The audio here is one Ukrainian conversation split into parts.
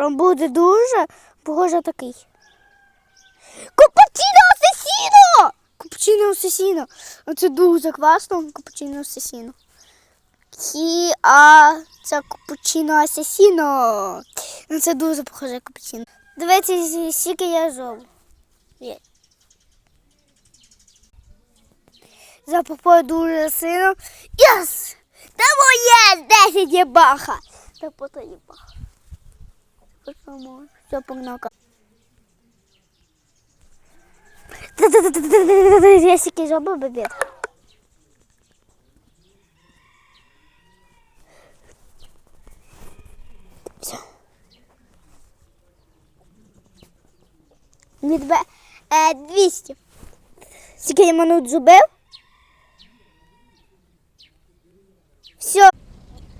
Прям буде дуже похоже такий. Капучино асесіно! Капучино асесіно. Це дуже класно, капучино асесіно. Хі, це капучино асесіно. Ну, Це дуже похоже на капучино. Дивіться, скільки я зроблю. Є. Запопою дуже сильно. Єс! Та моє 10 є баха. Та пото баха. Все, погнака. Я скільки зробив бебет. Все. Від Б е, 200. Скільки я минут? Все.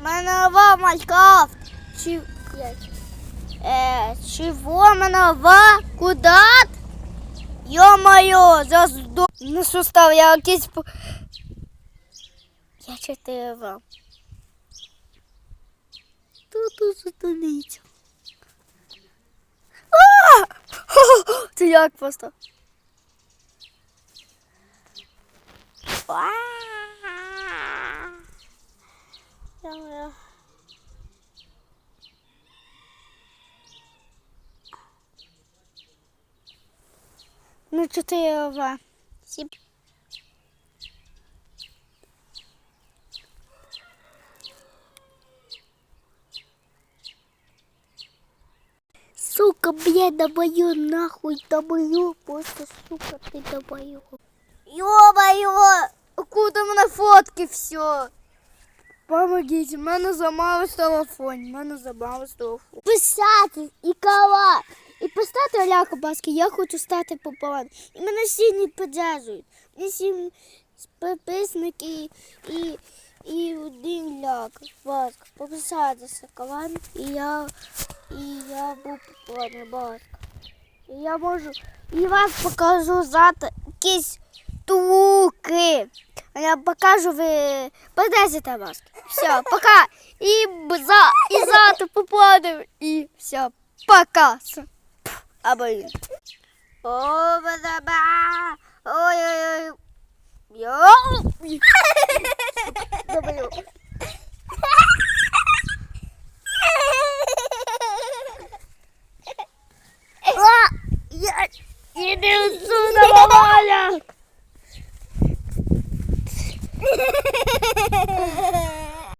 Мене нова Майнкрафт. Чи... як? Е, чего мене Куда? Ё-моё, зазду... Ну що став, я якийсь... Я чотири вам. Тут зупиниться. А! Це як просто? А! Ну, чотири ова. Сіп. Сука, блядь, добою нахуй, добою, просто сука, ты добою. Ё-моё, куда мене фотки все? Помогите, в мене замалось телефон, в мене замалось телефон. Писати і кава, і поставити Оляка Баски, я хочу стати пополам. І мене всі не підтримують. Мені всі підписники і, і один ляк, Баска. Пописатися каван, і я, і я був популярний Баска. І я можу, і вас покажу завтра якісь штуки. А я покажу, ви подайте вас. Все, пока. І за, і завтра попадем. І все, пока. આબળ ઓ બધા બા ઓય ઓય યો ડબલ્યુ વા યે ઇટ ઇઝ